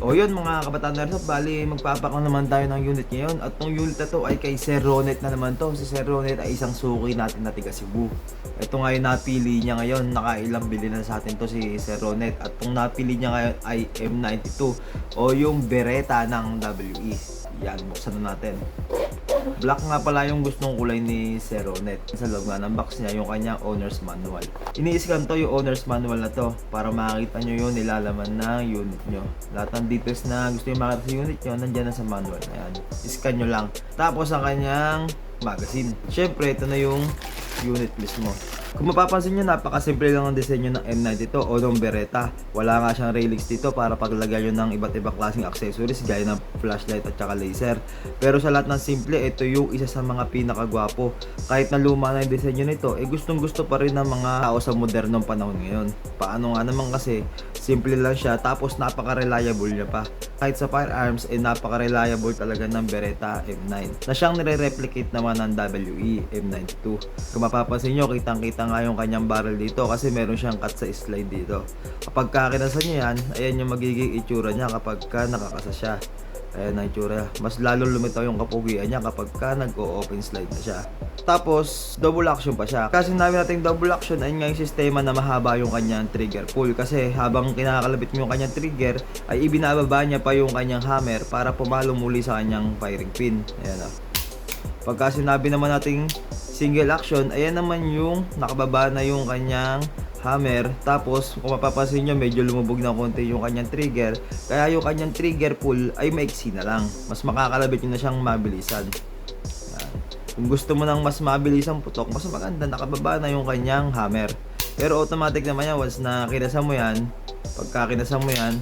O yun mga kabataan Airsoft, bali magpapakaw naman tayo ng unit ngayon at tong unit na to ay kay Sir Ronet na naman to. Si Sir Ronet ay isang suki natin na tiga Cebu. Ito nga yung napili niya ngayon, nakailang bili na sa atin to si Sir Ronet at tong napili niya ngayon ay M92 o yung Beretta ng WE. Yan, buksan na natin. Black nga pala yung gustong kulay ni Sir Ronet. Sa loob nga ng box niya yung kanyang owner's manual. Iniiskan to yung owner's manual na to para makita nyo yung nilalaman ng unit nyo. Lahat ng details na gusto nyo makita sa unit nyo, nandyan na sa manual na yan. Iscan nyo lang. Tapos ang kanyang magazine. Siyempre, ito na yung unit mismo. Kung mapapansin nyo, napakasimple lang ang disenyo ng M92 o ng Beretta. Wala nga siyang railings dito para paglagay nyo ng iba't ibang klaseng accessories gaya ng flashlight at saka laser. Pero sa lahat ng simple, ito yung isa sa mga pinakagwapo. Kahit na luma na yung disenyo nito, eh gustong gusto pa rin ng mga tao sa modernong panahon ngayon. Paano nga naman kasi, simple lang siya tapos napaka-reliable niya pa. Kahit sa firearms, eh napaka-reliable talaga ng Beretta M9 na siyang nire-replicate naman ng WE M92. Kung mapapansin nyo, kitang-kita nga yung kanyang barrel dito kasi meron siyang cut sa slide dito. Kapag kakinasan nyo yan, ayan yung magiging itsura niya kapag ka nakakasa siya. Ayan ang itsura. Mas lalo lumitaw yung kapugian niya kapag ka nag-o-open slide na siya. Tapos, double action pa siya. Kasi sinabi natin double action, ayun nga yung sistema na mahaba yung kanyang trigger pull. Kasi habang kinakalabit mo yung kanyang trigger, ay ibinababa niya pa yung kanyang hammer para pumalo muli sa kanyang firing pin. Ayan o. Pagka sinabi naman nating single action, ayan naman yung nakababa na yung kanyang hammer. Tapos, kung mapapansin nyo, medyo lumubog na konti yung kanyang trigger. Kaya yung kanyang trigger pull ay maiksi na lang. Mas makakalabit nyo na siyang mabilisan. Kung gusto mo ng mas mabilisang putok, mas maganda, nakababa na yung kanyang hammer. Pero automatic naman yan, once na kinasa mo yan, pagka kinasa mo yan,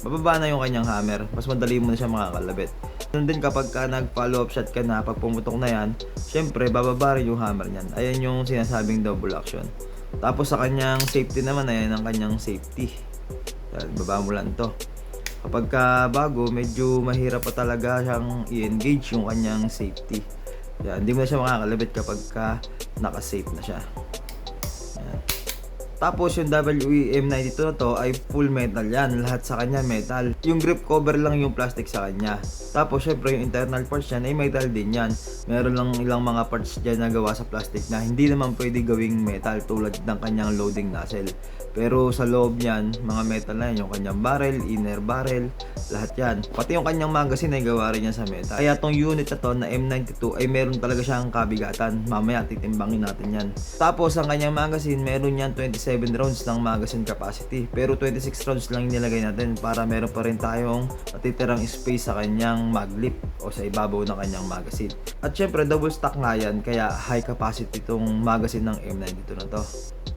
bababa na yung kanyang hammer. Mas madali mo na siya makakalabit. Ganun din kapag ka nag-follow up shot ka na, pag pumutok na yan, syempre, bababa rin yung hammer niyan. Ayan yung sinasabing double action. Tapos sa kanyang safety naman, ayan ang kanyang safety. Baba mo lang to. Kapag ka bago, medyo mahirap pa talaga siyang i-engage yung kanyang safety. Yan, hindi mo na siya makakalabit kapag ka naka-safe na siya. Tapos yung WEM92 na to ay full metal yan. Lahat sa kanya metal. Yung grip cover lang yung plastic sa kanya. Tapos syempre yung internal parts yan ay metal din yan. Meron lang ilang mga parts dyan na gawa sa plastic na hindi naman pwede gawing metal tulad ng kanyang loading nozzle. Pero sa loob niyan, mga metal na yan. Yung kanyang barrel, inner barrel, lahat yan. Pati yung kanyang magazine ay gawa rin yan sa metal. Kaya tong unit na to na M92 ay meron talaga siyang kabigatan. Mamaya titimbangin natin yan. Tapos ang kanyang magazine, meron yan 27 rounds ng magazine capacity. Pero 26 rounds lang nilagay natin para meron pa rin tayong natitirang space sa kanyang maglip o sa ibabaw ng kanyang magazine. At syempre double stack nga yan kaya high capacity itong magazine ng M92 na to.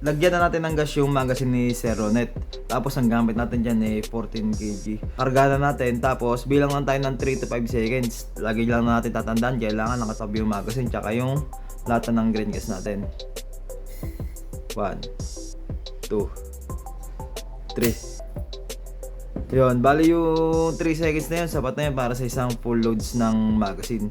Lagyan na natin ng gas yung magazine ni Seronet. Tapos ang gamit natin dyan ay 14 kg. Karga na natin tapos bilang lang tayo ng 3 to 5 seconds. Lagi lang natin tatandaan kailangan nakatabi yung magazine tsaka yung lata ng green gas natin. 1 2 3 Yun, bali yung 3 seconds na yun, sapat na yun para sa isang full loads ng magazine.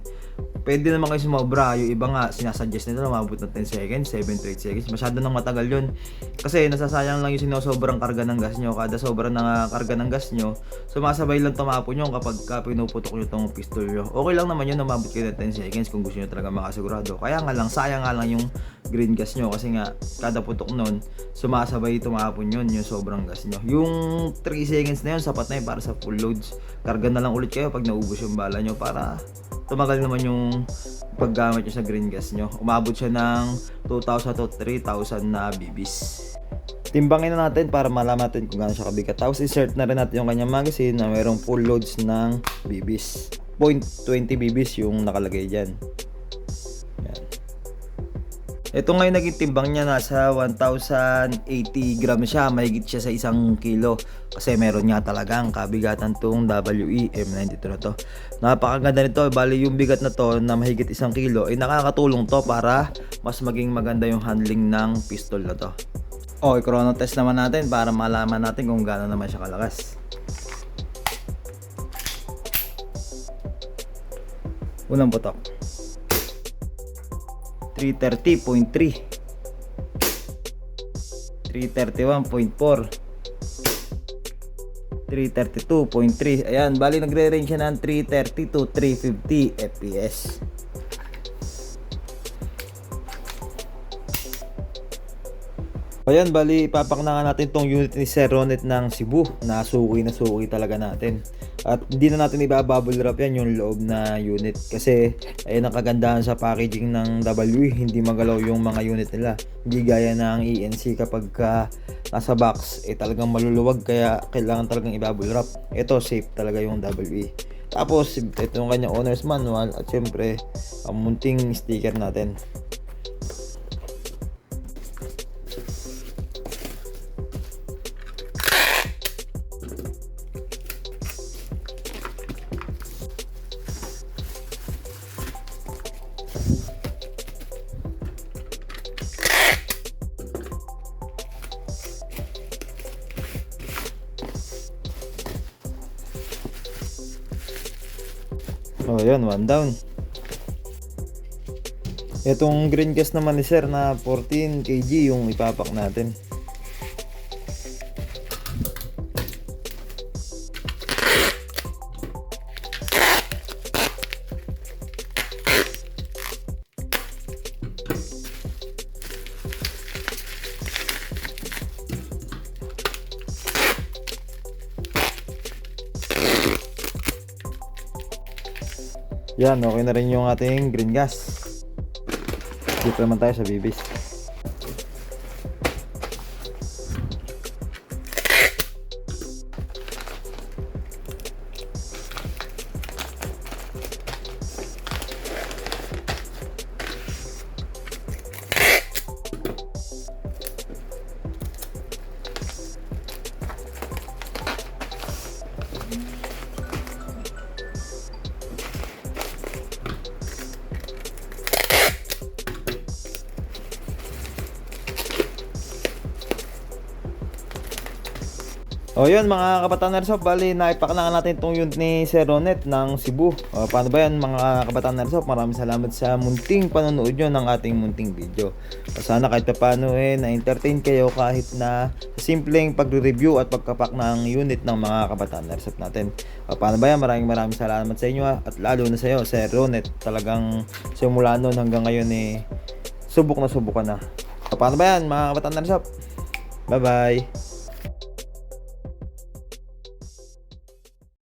Pwede naman kayo sumobra. Yung iba nga, sinasuggest nila na mabot ng 10 seconds, 7 to 8 seconds. Masyado nang matagal yun. Kasi nasasayang lang yung sinosobrang karga ng gas nyo. Kada sobrang na karga ng gas nyo, sumasabay lang tumapon nyo kapag ka pinuputok nyo tong pistol nyo. Okay lang naman yun na mabot kayo ng 10 seconds kung gusto nyo talaga makasigurado. Kaya nga lang, sayang nga lang yung green gas nyo kasi nga kada putok nun, sumasabay tumapon yun yung sobrang gas nyo. Yung 3 seconds na yun, sapat na yun para sa full loads. Karga na lang ulit kayo pag naubos yung bala nyo para tumagal naman yung paggamit nyo sa green gas nyo. Umabot siya ng 2,000 to 3,000 na BBs. Timbangin na natin para malaman natin kung gaano siya kabigat. Tapos insert na rin natin yung kanyang magazine na mayroong full loads ng BBs. 0.20 BBs yung nakalagay dyan. Ito ngayon naging timbang niya nasa 1,080 grams siya. Mahigit siya sa isang kilo. Kasi meron nga talagang kabigatan tong WE M92 na to. Napakaganda nito. Bali yung bigat na to na mahigit isang kilo ay nakakatulong to para mas maging maganda yung handling ng pistol na to. O, i-chrono test naman natin para malaman natin kung gaano naman siya kalakas. Unang putok. 330.3 331.4 332.3. Ayan, bali nagre-range siya ng 330 to 350 FPS. Ayan, bali ipapakna nga natin tong unit ni Sir ng Cebu na suki na suki talaga natin. At hindi na natin ibabubble wrap yan yung loob na unit kasi ayun ang sa packaging ng WE, hindi magalaw yung mga unit nila. Hindi gaya ng ENC kapag ka nasa box, eh talagang maluluwag kaya kailangan talagang ibubble wrap. Ito safe talaga yung WE. Tapos ito yung kanyang owner's manual at syempre ang munting sticker natin. Oh, yun, one down. Itong green gas naman ni Sir na 14 kg yung ipapak natin. Yan, okay na rin yung ating green gas. Dito naman tayo sa bibis. O yun mga kabataan Airsoft, bali naipakala natin itong unit ni Sir Ronet ng Cebu. O, paano ba yan mga kabataan Airsoft? Maraming salamat sa munting panonood nyo ng ating munting video. O, sana kahit paano eh, na-entertain kayo kahit na simpleng pagre-review at pagkapak ng unit ng mga kabataan Airsoft natin. O, paano ba yan? Maraming maraming salamat sa inyo ha. at lalo na sa iyo, Sir Ronet. Talagang simula noon hanggang ngayon eh, subok na subok ka na. O, paano ba yan mga kabataan Airsoft? Bye-bye!